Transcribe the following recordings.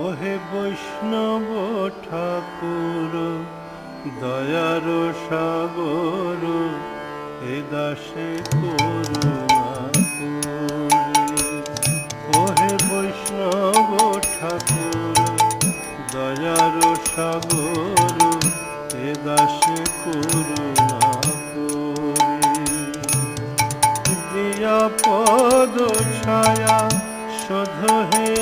ওহে বৈষ্ণব ঠাকুর, দয়ার সাগর, এ দাসে করুণা করে। ওহে বৈষ্ণব ঠাকুর, দয়ার সাগর, এ দাসে করুণা দিয়া পদ ছায়া, শোধ হে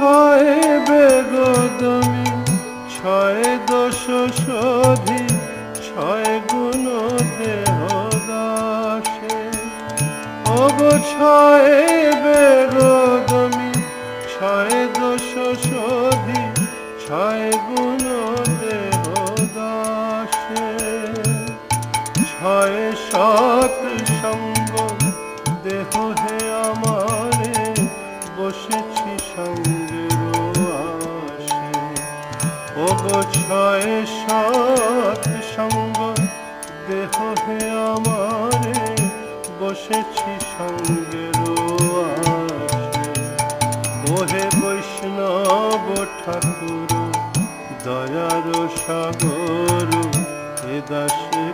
ছয় বেগদমি, ছয় দশ শোধি, ছয় গুণ দেহ দাসে। অগো ছয় বেগদমি, ছয় দশ শোধি, ছয় গুণ দেহ দাসে। ছয় সাত সঙ্গ, দেহ হে আমারে বসেছি ছয় সাত সঙ্গ দেহ বসেছি বৈষ্ণব ঠাকুর দয়ার সাগর এ দাসে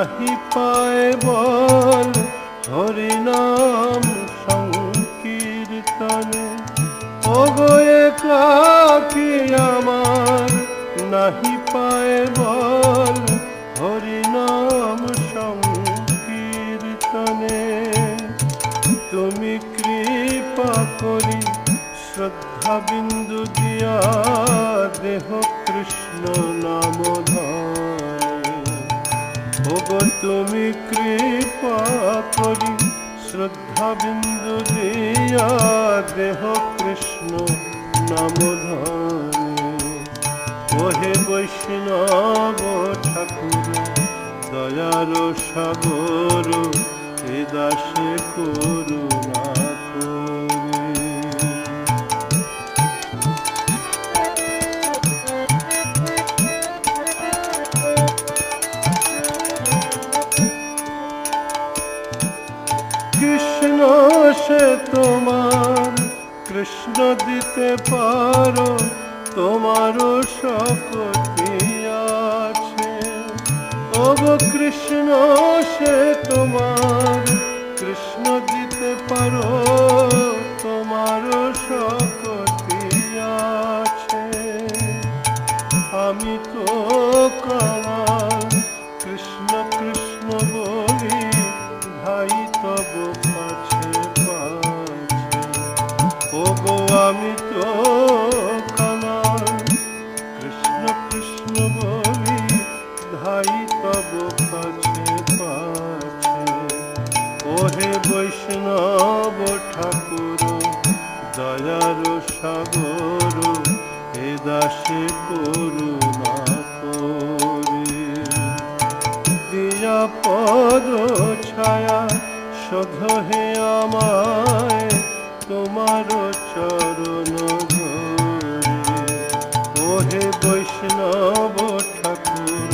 নাহি পায় বল, হরিনাম সংকীর্তনে। ওগো একাকি আমার? নাহি পায় বল, হরিনাম সংকীর্তনে। তুমি কৃপা করি, শ্রদ্ধা বিন্দু দিয়া, দেহ কৃষ্ণ নাম ওগো তুমি কৃপা করি। শ্রদ্ধা বিন্দু দিয়া দেহ কৃষ্ণ নাম ওহে বৈষ্ণব ঠাকুর দয়ার সাগর, এ দাসে করুণা। সে তোমার, কৃষ্ণ দিতে পারো তোমারও শক্তি আছে। ও কৃষ্ণ, সে তোমার, কৃষ্ণ দিতে পারো তোমারও শক্তি আছে। আমি তো কামাল, কৃষ্ণ কৃষ্ণ বলি, ভাই বৈষ্ণব ঠাকুর, দয়ার সাগর এ দাসে করুণা করে। দিয়া পদ ছায়া, শোধ হে আমায়, তোমার চরণ ওহে বৈষ্ণব ঠাকুর,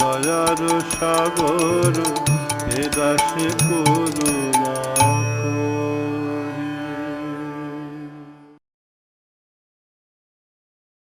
দয়ার সাগর এ দাসে করুণা